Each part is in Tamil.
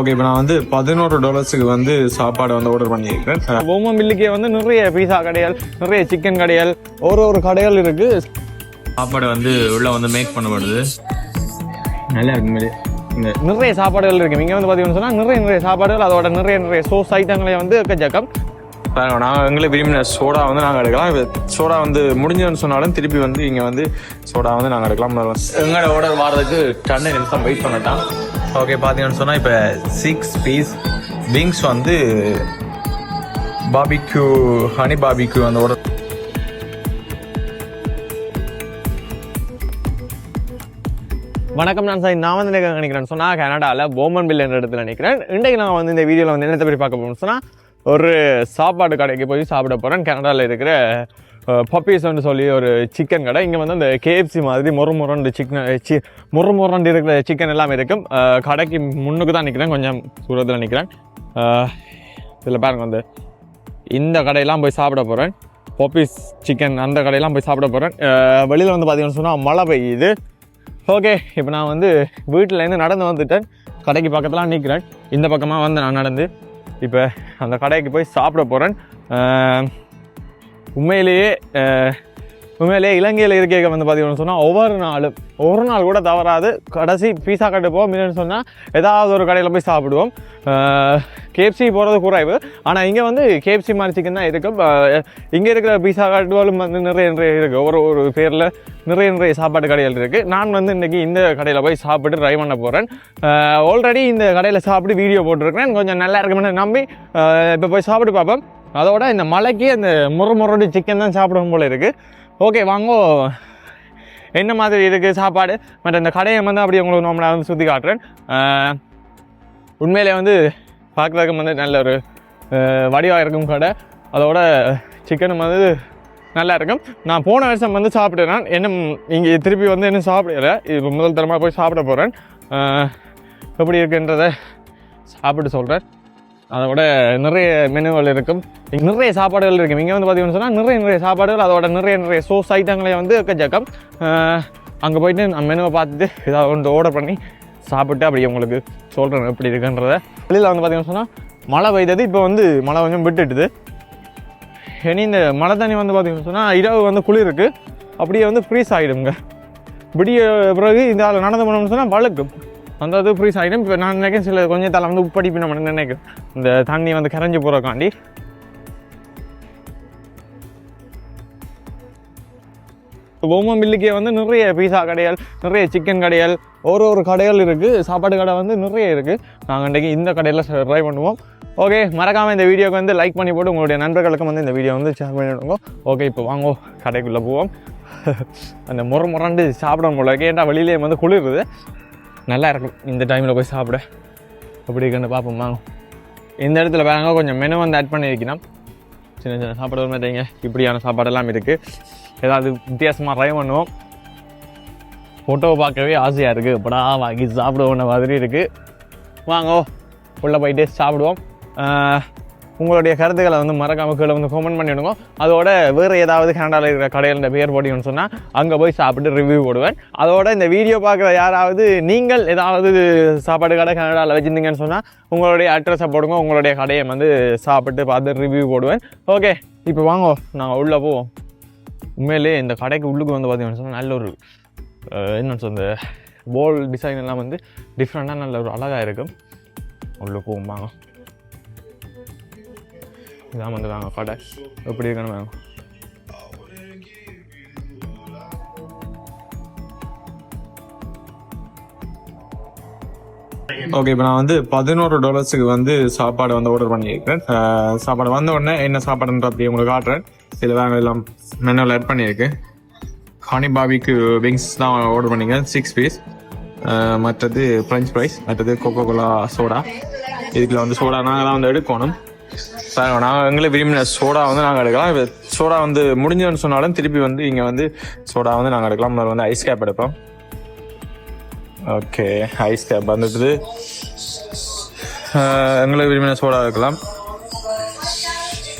ஓகே இப்போ நான் வந்து பதினோரு டாலர்ஸுக்கு வந்து சாப்பாடு வந்து ஆர்டர் பண்ணியிருக்கேன் ஓமோ மில்லுக்கே வந்து நிறைய பீஸா கடைகள் நிறைய சிக்கன் கடைகள் ஒரு ஒரு கடைகள் இருக்கு. சாப்பாடு வந்து உள்ள வந்து மேக் பண்ணப்படுது. நல்லா இருக்கு நிறைய சாப்பாடுகள் இருக்கு. இங்க வந்து பாத்தீங்கன்னு சொன்னா நிறைய நிறைய சாப்பாடுகள் அதோட நிறைய நிறைய சோஸ் ஐட்டங்களை வந்து எக்கச்சக்கம் நாங்கள் எங்களை விரும்பின சோடா வந்து நாங்கள் எடுக்கலாம். சோடா வந்து முடிஞ்சதுன்னு சொன்னாலும் திருப்பி வந்து இங்கே வந்து சோடா வந்து நாங்கள் எடுக்கலாம். எங்களோட ஆர்டர் வாரதுக்கு டன்னு நிமிஷம் வெயிட் பண்ணட்டான் ஓகே பார்த்தீங்கன்னு சொன்னால் இப்போ சிக்ஸ் பீஸ் விங்ஸ் வந்து பாபிக்யூ ஹனி பாபிக்யூ அந்த ஒரு வணக்கம் நான் சார் நான் வந்து நினைக்கிறேன் சொன்னால் கனடாவில் போமன் பில் என்ற இடத்துல நினைக்கிறேன். இன்றைக்கு நான் வந்து இந்த வீடியோவில் வந்து என்னத்தை பற்றி பார்க்க போகணும்னு சொன்னால் ஒரு சாப்பாடு கடைக்கு போய் சாப்பிட போகிறேன் கனடாவில் இருக்கிற பப்பீஸ்னு சொல்லி ஒரு சிக்கன் கடை. இங்கே வந்து அந்த கேஎஃப்சி மாதிரி முறு முரண்டு சிக்கன் சி முறு முரண்டு இருக்கிற சிக்கன் எல்லாம் இருக்கும். கடைக்கு முன்னுக்கு தான் நிற்கிறேன் கொஞ்சம் தூரத்தில் நிற்கிறேன் இதில் பாருங்க வந்து இந்த கடையெல்லாம் போய் சாப்பிட போகிறேன் பப்பீஸ் சிக்கன் அந்த கடையெல்லாம் போய் சாப்பிட போகிறேன் வெளியில் வந்து பார்த்தீங்கன்னு சொன்னால் மழை பெய்யுது. ஓகே இப்போ நான் வந்து வீட்டிலேருந்து நடந்து வந்துட்டேன். கடைக்கு பக்கத்தில் நிற்கிறேன் இந்த பக்கமாக வந்து நான் நடந்து இப்போ அந்த கடைக்கு போய் சாப்பிட போகிறேன் உண்மையிலேயே உண்மையிலே இலங்கையில் இருக்க வந்து பார்த்தீங்கன்னு சொன்னால் ஒவ்வொரு நாளும் ஒரு நாள் கூட தவறாது. கடைசி பீஸா கடை போவோம். இல்லைன்னு சொன்னால் ஏதாவது ஒரு கடையில் போய் சாப்பிடுவோம். கேஎஃப்சி போகிறது குறைவு. ஆனால் இங்கே வந்து கேஎஃப்சி மாதிரி சிக்கன் தான் இருக்கும் இங்கே இருக்கிற பீஸா கட்டுவாலும் வந்து நிறைய நிறைய இருக்குது ஒரு ஒரு பேரில் நிறைய நிறைய சாப்பாடு கடைகள் இருக்குது நான் வந்து இன்றைக்கி இந்த கடையில் போய் சாப்பிட்டு ட்ரை பண்ண போகிறேன் ஆல்ரெடி இந்த கடையில் சாப்பிட்டு வீடியோ போட்டிருக்கிறேன். கொஞ்சம் நல்லா இருக்குமென்னு நம்பி இப்போ போய் சாப்பிட்டு பார்ப்போம். அதோட இந்த மலைக்கு அந்த முறு சிக்கன் தான் சாப்பிடணும் போல இருக்குது ஓகே வாங்கோ. என்ன மாதிரி இருக்குது சாப்பாடு? மற்ற இந்த கடையை வந்து அப்படி உங்களுக்கு நம்மளை வந்து சுற்றி காட்டுறேன். உண்மையிலே வந்து பார்க்குறதுக்கு வந்து நல்ல ஒரு வடிவாக இருக்கும் கடை. அதோட சிக்கனும் வந்து நல்லா இருக்கும். நான் போன வருஷம் வந்து சாப்பிட்டேன் என்ன இங்கே திருப்பி வந்து என்ன சாப்பிடல. இப்போ முதல் தரமாக போய் சாப்பிட போகிறேன் எப்படி இருக்குன்றதை சாப்பிட்டு சொல்கிறேன் அதோட நிறைய மெனுகள் இருக்கும். நிறைய சாப்பாடுகள் இருக்கும். இங்கே வந்து பார்த்தீங்கன்னு சொன்னால் நிறைய நிறைய சாப்பாடுகள் அதோட நிறைய நிறைய சோஸ் ஐட்டங்களை வந்து எக்கச்சக்கம் அங்கே போயிட்டு நான் மெனுவை பார்த்துட்டு இதை வந்து ஆர்டர் பண்ணி சாப்பிட்டு அப்படி உங்களுக்கு சொல்கிறேன் எப்படி இருக்குன்றத. வெளியில் வந்து பார்த்தீங்கன்னு சொன்னால் மழை பெய்தது இப்போ வந்து மழை கொஞ்சம் விட்டுட்டுது. இனி இந்த மழை தண்ணி வந்து பார்த்தீங்கன்னு சொன்னால் இரவு வந்து குளிர் இருக்குது அப்படியே வந்து ஃப்ரீஸ் ஆகிடுங்க விடிய பிறகு இந்த நடந்து போனோம்னு சொன்னால் வழுக்கும். அந்த இது ஃப்ரீஸ் ஆகிடும் இப்போ நான் நினைக்கிறேன் சில கொஞ்சம் தலை வந்து உப்படிப்பு நம்ம நினைக்கிறேன் இந்த தண்ணி வந்து கரைஞ்சி போகிறக்காண்டி ஓமோ மில்லுக்கே வந்து நிறைய பீஸா கடைகள் நிறைய சிக்கன் கடைகள் ஒரு ஒரு கடைகள் இருக்குது சாப்பாடு கடை வந்து நிறைய இருக்குது நாங்கள் இன்றைக்கி இந்த கடையில் ட்ரை பண்ணுவோம். ஓகே மறக்காமல் இந்த வீடியோக்கு வந்து லைக் பண்ணி போட்டு உங்களுடைய நண்பர்களுக்கும் வந்து இந்த வீடியோ வந்து ஷேர் பண்ணிவிடுங்க ஓகே இப்போ வாங்கோ கடைக்குள்ளே போவோம். அந்த முறை முரண்டு சாப்பிட முடியல கேட்டால் வெளியிலேயே வந்து குளிருது. நல்லா இருக்கும் இந்த டைமில் போய் சாப்பிட. அப்படி இருக்குன்னு பார்ப்போம் வாங்க. இந்த இடத்துல பாருங்க கொஞ்சம் மெனு வந்து ஆட் பண்ணியிருக்கணும். சின்ன சின்ன சாப்பாடு மாட்டீங்க இப்படியான சாப்பாடெல்லாம் இருக்குது ஏதாவது வித்தியாசமாக ட்ரை பண்ணுவோம். ஃபோட்டோவை பார்க்கவே ஆசையாக இருக்குது எப்படா வாங்கி சாப்பிடுவோம் மாதிரி இருக்குது வாங்கோ உள்ளே போயிட்டு சாப்பிடுவோம். உங்களுடைய கருத்துக்களை வந்து மறக்காம கீழே வந்து கமெண்ட் பண்ணிவிடுங்க அதோட வேறு ஏதாவது கனடாவில் இருக்கிற கடையில் பேர் போட்டிங்கன்னு சொன்னால் அங்கே போய் சாப்பிட்டு ரிவ்யூ போடுவேன். அதோட இந்த வீடியோ பார்க்குற யாராவது நீங்கள் ஏதாவது சாப்பாடு கடை கனடாவில் வச்சுருந்தீங்கன்னு சொன்னால் உங்களுடைய அட்ரஸை போடுங்க. உங்களுடைய கடையை வந்து சாப்பிட்டு பார்த்து ரிவ்யூ போடுவேன். ஓகே இப்போ வாங்கோ நாங்கள் உள்ளே போவோம். உண்மையிலே இந்த கடைக்கு உள்ளுக்கு வந்து பார்த்தீங்கன்னு சொன்னால் நல்ல ஒரு என்ன சொல்ல போல் டிசைன் எல்லாம் வந்து டிஃப்ரெண்ட்டாக நல்ல ஒரு அழகாக இருக்கும். உள்ளே போகும்பாங்க இதான் வந்து கடை எப்படி இருக்கணும் வேணும் ஓகே இப்போ நான் வந்து பதினோரு டாலர்ஸுக்கு வந்து சாப்பாடு வந்து ஆர்டர் பண்ணியிருக்கேன் சாப்பாடு வந்த உடனே என்ன சாப்பாடுன்ற அப்படி உங்களுக்கு காட்டுறேன். இதில் வேறு எல்லாம் மெனுவில் ஆட் பண்ணியிருக்கு. ஹானி பாபிக்கு விங்ஸ் தான் ஆர்டர் பண்ணியிருக்கேன் சிக்ஸ் பீஸ் மற்றது ஃப்ரெஞ்ச் ஃப்ரைஸ் மற்றது கோகோ கோலா சோடா இதுக்குள்ள வந்து சோடா நாங்கள் தான் வந்து எடுக்கணும். சார் நாங்கள் எங்களை விரும்பின சோடா வந்து நாங்கள் எடுக்கலாம். இப்போ சோடா வந்து முடிஞ்சதுன்னு சொன்னாலும் திருப்பி வந்து இங்கே வந்து சோடா வந்து நாங்கள் எடுக்கலாம். முதல்ல வந்து ஐஸ் கேப் எடுப்போம். ஓகே ஐஸ் கேப் வந்துட்டு எங்களுக்கு விரும்பின சோடா இருக்கலாம்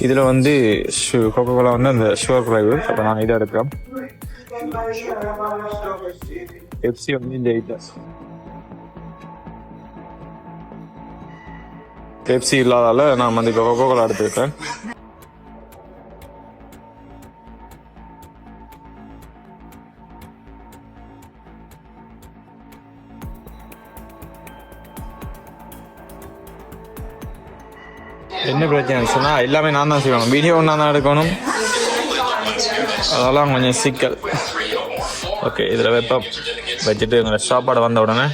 இதில் வந்து கோகோ கோலா வந்து அந்த ஷுகர் குறைவு அப்போ நாங்கள் இதை எடுக்கிறோம் எஃப்சி வந்து இந்த ஐட்டம் பெப்சி இல்லாதால நான் வந்து இப்போ கொக்கோ கோலா எடுத்துக்கிட்டேன். என்ன பிரச்சனை சொன்னால் எல்லாமே நான் தான் செய்யணும். வீடியோ நான் தான் எடுக்கணும். அதெல்லாம் கொஞ்சம் சிக்கல். ஓகே இதில் வெப்பம் வச்சுட்டு எங்களை சாப்பாடு வந்த உடனே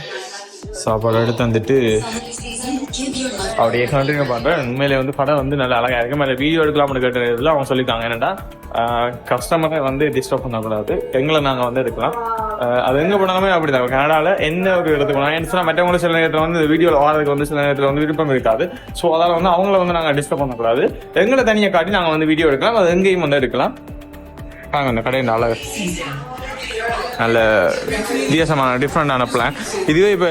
சாப்பாடு எடுத்து வந்துட்டு அப்படியே கண்டினியூ பண்ணுறேன் உண்மையிலே வந்து படம் வந்து நல்லா அழகாக இருக்கு. மேலே வீடியோ எடுக்கலாம்னு கேட்டதில் அவங்க சொல்லியிருக்காங்க. என்னடா கஸ்டமரை வந்து டிஸ்டர்ப் பண்ணக்கூடாது. எங்களை நாங்கள் வந்து எடுக்கலாம். அது எங்கே போனாலுமே அப்படி தான் கனடாவில் என்ன ஒரு இடத்துக்கு போனால் என்ன மற்றவங்களும் சில நேரத்தில் வந்து வீடியோவில் வாரதுக்கு வந்து சில நேரத்தில் வந்து விருப்பம் இருக்காது. ஸோ அதால் வந்து அவங்கள வந்து நாங்கள் டிஸ்டர்ப் பண்ணக்கூடாது. எங்களை தனியாக காட்டி நாங்கள் வந்து வீடியோ எடுக்கலாம். அது எங்கேயும் வந்து எடுக்கலாம். வாங்க அந்த கடையின் நல்லா நல்ல வித்தியாசமான டிஃப்ரெண்டான பிளான் இதுவே இப்போ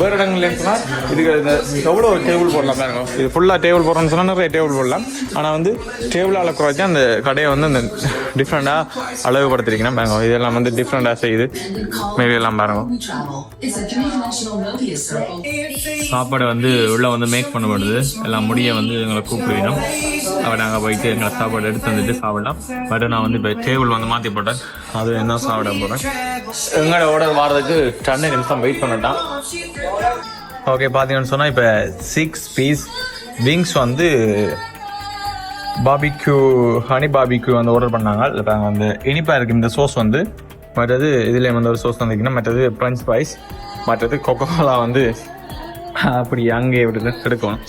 வேறு இடங்கள்ல சொன்னால் இதுக்கு இந்த எவ்வளோ டேபிள் போடலாம் பாருங்க. இது ஃபுல்லாக டேபிள் போடுறோம்னு சொன்னால் நிறைய டேபிள் போடலாம். ஆனால் வந்து டேபிளால் குறைச்சி அந்த கடையை வந்து அந்த டிஃப்ரெண்டாக அழகுபடுத்திருக்கீங்கன்னா பாருங்க. இதெல்லாம் வந்து டிஃப்ரெண்டாக செய்யுது மேபி எல்லாம் பாருங்க. சாப்பாடு வந்து உள்ளே வந்து மேக் பண்ணப்படுது. எல்லாம் முடிய வந்து எங்களை கூப்பிடுவோம் அப்போ நாங்கள் போயிட்டு எங்களை சாப்பாடு எடுத்து வந்துட்டு சாப்பிடலாம். பட் நான் வந்து இப்போ டேபிள் வந்து மாற்றி போட்டேன். அது என்ன சாப்பிட போகிறேன் எங்களோட ஆர்டர் வாரதுக்கு டன்னு நிமிஷம் வெயிட் பண்ணட்டான். ஓகே பார்த்தீங்கன்னு சொன்னால் இப்போ சிக்ஸ் பீஸ் விங்ஸ் வந்து பாபிக்யூ ஹனி பாபிக்யூ வந்து ஆர்டர் பண்ணாங்க. இப்போ வந்து இனிப்பாக இருக்குது இந்த சோஸ் வந்து. மற்றது இதுலேயே வந்து ஒரு சோஸ் வந்துருக்குன்னா மற்றது ஃப்ரெஞ்ச் ஃப்ரைஸ் மற்றது கொக்கோ கோலா வந்து. அப்படி அங்கே விட்டு எடுக்கணும்.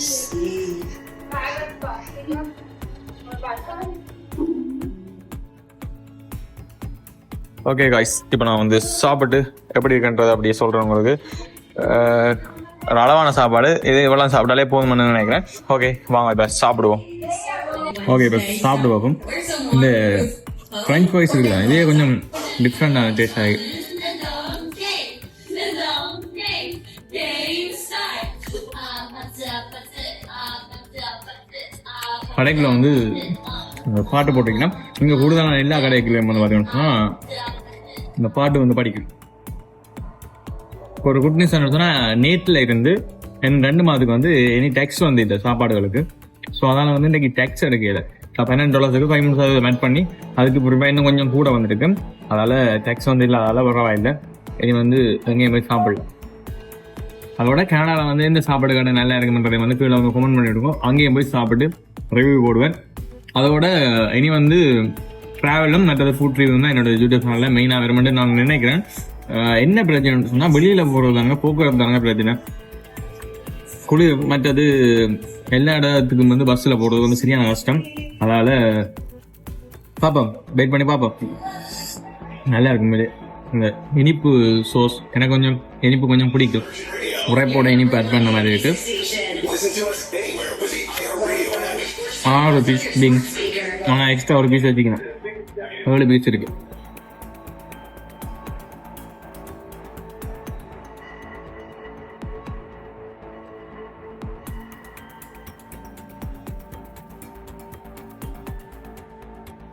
ஓகே காய்ஸ் இப்போ நான் வந்து சாப்பிட்டு எப்படி இருக்குன்றது அப்படியே சொல்கிறேன் உங்களுக்கு. ஒரு அளவான சாப்பாடு. இது இவ்வளோ சாப்பிட்டாலே போதும்னு நினைக்கிறேன். ஓகே வாங்க இப்போ சாப்பிடுவோம். ஓகே இப்போ சாப்பிட்டு பார்ப்போம். இந்த ஃப்ரெஞ்ச் ஃப்ரைஸ் இருக்குல்ல இதே கொஞ்சம் டிஃப்ரெண்டான டேஸ்ட் ஆகி கடைக்குள்ள வந்து இந்த பாட்டு போட்டிங்கன்னா இங்கே கூடுதலான எல்லா கடைக்குள்ளேயும் வந்து பார்த்தீங்கன்னா இந்த பாட்டு வந்து படிக்கும் ஒரு குட் நியூஸ் என்ன சொன்னால் இருந்து என் ரெண்டு மாதத்துக்கு வந்து எனி டேக்ஸ் வந்து இந்த சாப்பாடுகளுக்கு. ஸோ அதனால் வந்து இன்றைக்கி டேக்ஸ் எடுக்கல. பன்னெண்டு டாலர்ஸுக்கு பதிமூணு சதவீதம் மேட் பண்ணி. அதுக்கு பிறகு இன்னும் கொஞ்சம் கூட வந்துருக்கு. அதால் டேக்ஸ் வந்து இல்லாதால பரவாயில்லை. இனி வந்து எங்கேயும் போய் சாப்பிடலாம். அதோட கனடாவில் வந்து எந்த சாப்பாடு கடை நல்லா இருக்குன்றதை வந்து கீழே அவங்க கமெண்ட் பண்ணிவிடுவோம் அங்கேயும் போய் சாப்பிட்டு ரிவ்யூ போடுவேன். அதோட இனி வந்து ட்ராவலும் மற்றது ஃபுட் ரிவ்யூ தான் என்னோட யூடியூப் சேனலில் மெயினாக வருமென்று நான் நினைக்கிறேன். என்ன பிரச்சனைன்னு சொன்னால் வெளியில் போகிறது தாங்க போக்குவரத்து தாங்க பிரச்சனை. குளிர் மற்றது எல்லா இடத்துக்கும் வந்து பஸ்ஸில் போகிறது வந்து சரியான கஷ்டம். அதனால் பார்ப்போம் வெயிட் பண்ணி பார்ப்போம் நல்லா இருக்கும் இந்த இனிப்பு சோஸ் எனக்கு கொஞ்சம் இனிப்பு கொஞ்சம் பிடிக்கும். உரைப்போட இனிப்பு ஆட் பண்ண மாதிரி இருக்கு. ஆறு பீஸ் பீன்ஸ் ஆனால் எக்ஸ்ட்ரா ஒரு பீஸ் வச்சுக்கணும். ஏழு பீச் இருக்கு.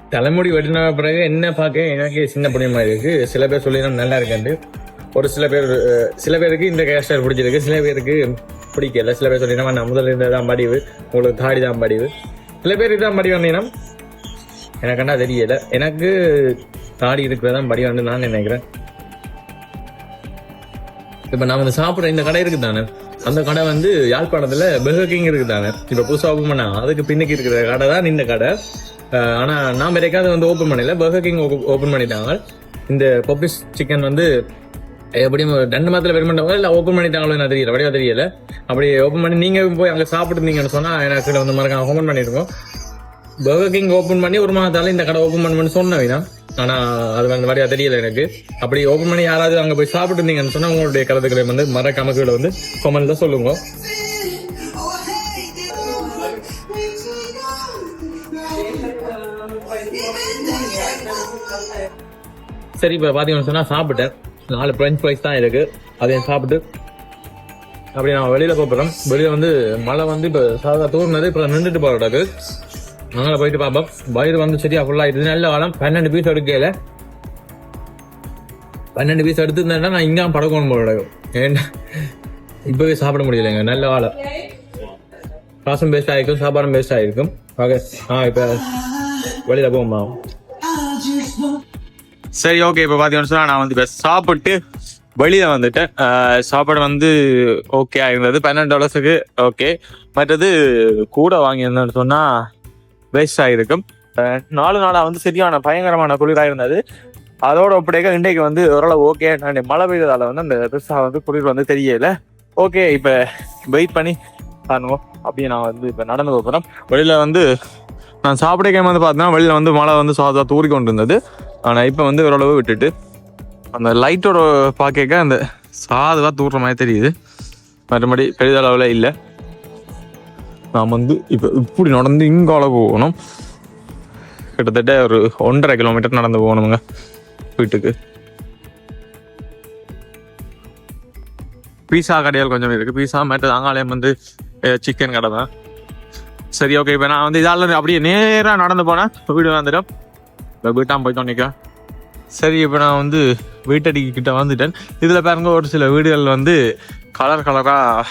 தலைமுடி வெட்டின பிறகு என்ன பார்க்க? எனக்கு சின்ன புண்ணியமா மாதிரி இருக்கு. சில பேர் சொல்லிடும் நல்லா இருக்கு ஒரு சில பேர் சில பேருக்கு இந்த ஹேர் ஸ்டைல் பிடிச்சிருக்கு. சில பேருக்கு பிடிக்கல. சில பேர் சொல்லினா நான் முதல்ல இருந்ததான் படிவு. உங்களுக்கு தாடி தான் படிவு. சில பேர் இதான் படி வந்தீங்கன்னா எனக்கு என்ன தெரியல. எனக்கு தாடி இருக்கிறதான் படி வந்து நான் நினைக்கிறேன். இப்போ நான் வந்து சாப்பிட்ற இந்த கடை இருக்கு தானே அந்த கடை வந்து யாழ்ப்பாணத்துல பெர்கர் கிங் இருக்கு தானே இப்போ புதுசாக ஓப்பன் பண்ணாங்க அதுக்கு பின்னுக்கு இருக்கிற கடை தான் இந்த கடை. ஆனா நான் வரைக்காவது வந்து ஓப்பன் பண்ணல. பர்கர் கிங் ஓப்பன் பண்ணிட்டாங்க. இந்த பப்பிஸ் சிக்கன் வந்து எப்படியும் ரெண்டு மாதத்துல வெறுமண்டாங்க இல்லை ஓப்பன் பண்ணிட்டாங்களோ என்ன தெரியல. வடிவா தெரியல. அப்படி ஓப்பன் பண்ணி நீங்க போய் அங்கே சாப்பிட்டுருந்தீங்கன்னு சொன்னா எனக்கு வந்து மறக்காம ஓப்பன் பண்ணிருக்கோம். பர்கர் கிங் ஓப்பன் பண்ணி ஒரு மாதத்தால இந்த கடை ஓபன் பண்ணணும்னு சொன்னவங்க ஆனா அது அந்த மாதிரியா தெரியல எனக்கு. அப்படி ஓப்பன் பண்ணி யாராவது அங்க போய் சாப்பிட்டு இருந்தீங்கன்னு சொன்னா உங்களுடைய கருத்துக்களை வந்து மர கணக்குகளை வந்து கொமெண்ட்ல சொல்லுங்க. சரி இப்போ பார்த்தீங்கன்னு சொன்னா சாப்பிட்டேன். நாலு ஃப்ரெஞ்ச் ஃப்ரைஸ் தான் இருக்கு. அதையும் சாப்பிட்டு அப்படி நான் வெளியில போகிறோம் வெளியில வந்து மழை வந்து இப்போ சாதா தூர்னது இப்போ நின்றுட்டு போகிறடாக்கு அங்கே போயிட்டு பார்ப்போம். வயிறு வந்து சரியா ஃபுல்லாக இது நல்ல காலம் பன்னெண்டு பீஸ் எடுக்கல. பன்னெண்டு பீஸ் எடுத்துருந்தேன்னா நான் இங்கே படக்கணும் போல ஏன்னா இப்போவே சாப்பிட முடியலைங்க. நல்ல காலம் ரசம் பேஸ்ட் ஆகிருக்கும் சாப்பாடும் பேஸ்ட் ஆகிருக்கும் ஓகே ஆ இப்போ வெளியில் போகுமா சரி ஓகே இப்போ பார்த்தீங்கன்னு நான் வந்து இப்போ சாப்பிட்டு வெளியில் வந்துட்டேன். சாப்பாடு வந்து ஓகே ஆயிருந்தது பன்னெண்டு டாலர்ஸுக்கு ஓகே மற்றது கூட வாங்கியிருந்தேன்னு சொன்னால் வேஸ்ட் ஆகிருக்கும் நாலு நாளாக வந்து சரியான பயங்கரமான குளிராக இருந்தது. அதோட அப்படியே இன்றைக்கு வந்து ஓரளவு ஓகே நான் மழை பெய்ததால வந்து அந்த பெருசாக வந்து குளிர் வந்து தெரியல. ஓகே இப்போ வெயிட் பண்ணி பாருங்க அப்படியே நான் வந்து இப்போ நடந்து போகிறேன் வெளியில் வந்து நான் சாப்பிட கேம் வந்து பார்த்தீங்கன்னா வெளியில் வந்து மழை வந்து சாதா தூரி கொண்டு இருந்தது ஆனால் இப்போ வந்து ஓரளவு விட்டுட்டு அந்த லைட்டோட பார்க்க அந்த சாதுவாக தூடுற மாதிரி தெரியுது. மற்றபடி பெரிதளவில் இல்லை. நாம் வந்து இப்போ இப்படி நடந்து இங்கால போகணும். கிட்டத்தட்ட ஒரு ஒன்றரை கிலோமீட்டர் நடந்து போகணுங்க வீட்டுக்கு. பீஸா கடைகள் கொஞ்சம் இருக்குது பீஸா மற்ற தாங்காலயம் வந்து சிக்கன் கடை தான். சரி ஓகே இப்போ நான் வந்து இதால் அப்படியே நேராக நடந்து போனேன் வீடு வந்துடும். இப்போ வீட்டாம் போயிட்டோம் நிற்க சரி இப்போ நான் வந்து வீட்டடிக்கிட்ட வந்துட்டேன். இதில் பாருங்க ஒரு சில வீடுகள் வந்து கலர் கலராக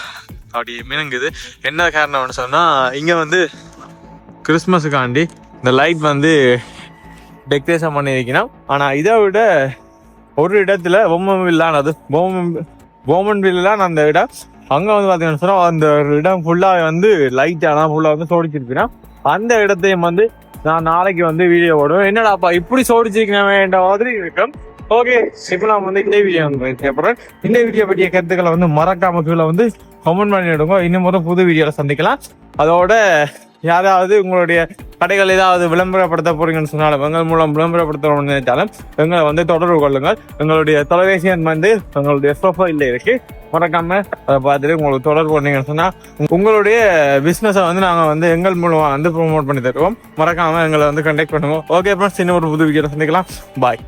அப்படி மினுங்குது. என்ன காரணம்னு சொன்னால் இங்கே வந்து கிறிஸ்மஸுக்காண்டி இந்த லைட் வந்து டெக்கரேஷன் பண்ணியிருக்கணும். ஆனால் இதை விட ஒரு இடத்துல பொம்மன் வில்லானது பொம்மன் பொம்மன் வில்லான அந்த இடம் அங்கே வந்து பார்த்தீங்கன்னு சொன்னால் அந்த ஒரு இடம் ஃபுல்லாக வந்து லைட் ஃபுல்லாக வந்து சோடிச்சிருப்பீங்கன்னா அந்த இடத்தையும் வந்து நான் நாளைக்கு வந்து வீடியோ போடுவேன். என்னடாப்பா இப்படி சோடிச்சிருக்கேன் மாதிரி இருக்கும். ஓகே இப்போ நான் வந்து இந்த வீடியோ வந்து இந்த வீடியோ பற்றிய கருத்துக்களை வந்து மறக்காம கீழே வந்து கமெண்ட் பண்ணிவிடுங்க இன்னும் மொதல் புது வீடியோவில் சந்திக்கலாம். அதோட யாராவது உங்களுடைய கடைகள் ஏதாவது விளம்பரப்படுத்த போறீங்கன்னு சொன்னாலும் எங்கள் மூலம் விளம்பரப்படுத்தணும்னு நினைச்சாலும் எங்களை வந்து தொடர்பு கொள்ளுங்கள். எங்களுடைய தொலைபேசி எண் வந்து எங்களுடைய ப்ரொஃபைலில் இருக்கு. மறக்காம அதை பார்த்துட்டு உங்களுக்கு தொடர்பு பண்ணீங்கன்னு சொன்னால் உங்களுடைய பிஸ்னஸை வந்து நாங்கள் வந்து எங்கள் மூலமா வந்து ப்ரொமோட் பண்ணி தருவோம். மறக்காம எங்களை வந்து கண்டெக்ட் பண்ணுவோம். ஓகே ஃப்ரெண்ட்ஸ் இன்னும் ஒரு புது வீடியோ சந்திக்கலாம். பாய்